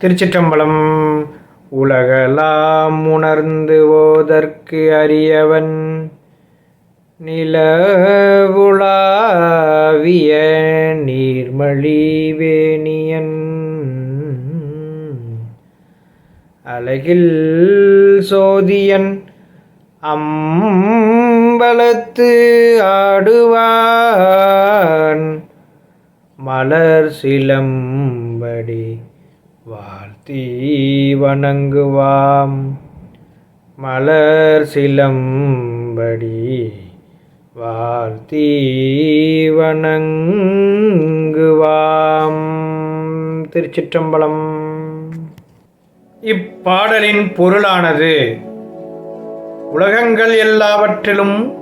திருச்சிற்றம்பலம். உலகலாம் உணர்ந்து ஓதற்கு அறியவன் நிலவுலாவிய நீர்மழி வேணியன். அழகில் சோதியன் அம்பலத்து ஆடுவான். மலர் சிலம்படி வாழ்த்தி வணங்குவாம் மலர் சிலம்படி வாழ்த்தி வணங்குவாம் திருச்சிற்றம்பலம். இப்பாடலின் பொருளானது உலகங்கள் எல்லாவற்றிலும்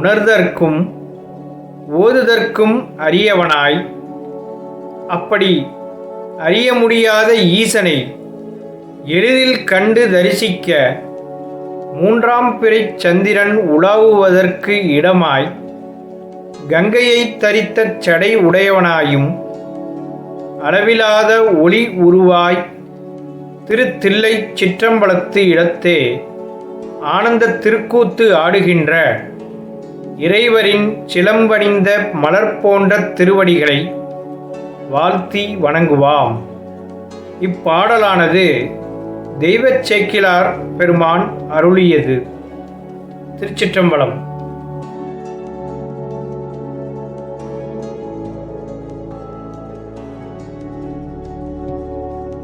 உணர்தற்கும் ஓதுதற்கும் அரியவனாய் அப்படி அறிய முடியாத ஈசனை எளிதில் கண்டு தரிசிக்க மூன்றாம் பிறைச் சந்திரன் உலாவுவதற்கு இடமாய் கங்கையை தரித்த சடை உடையவனாயும் அளவிலாத ஒளி உருவாய் திருத்தில்லை சிற்றம்பலத்து இடத்தே ஆனந்த திருக்கூத்து ஆடுகின்ற இறைவரின் சிலம்பணிந்த மலர் போன்ற திருவடிகளை வாழ்த்தி வணங்குவாம். இப்பாடலானது தெய்வச் சேக்கிலார் பெருமான் அருளியது. திருச்சிற்றம்பலம்.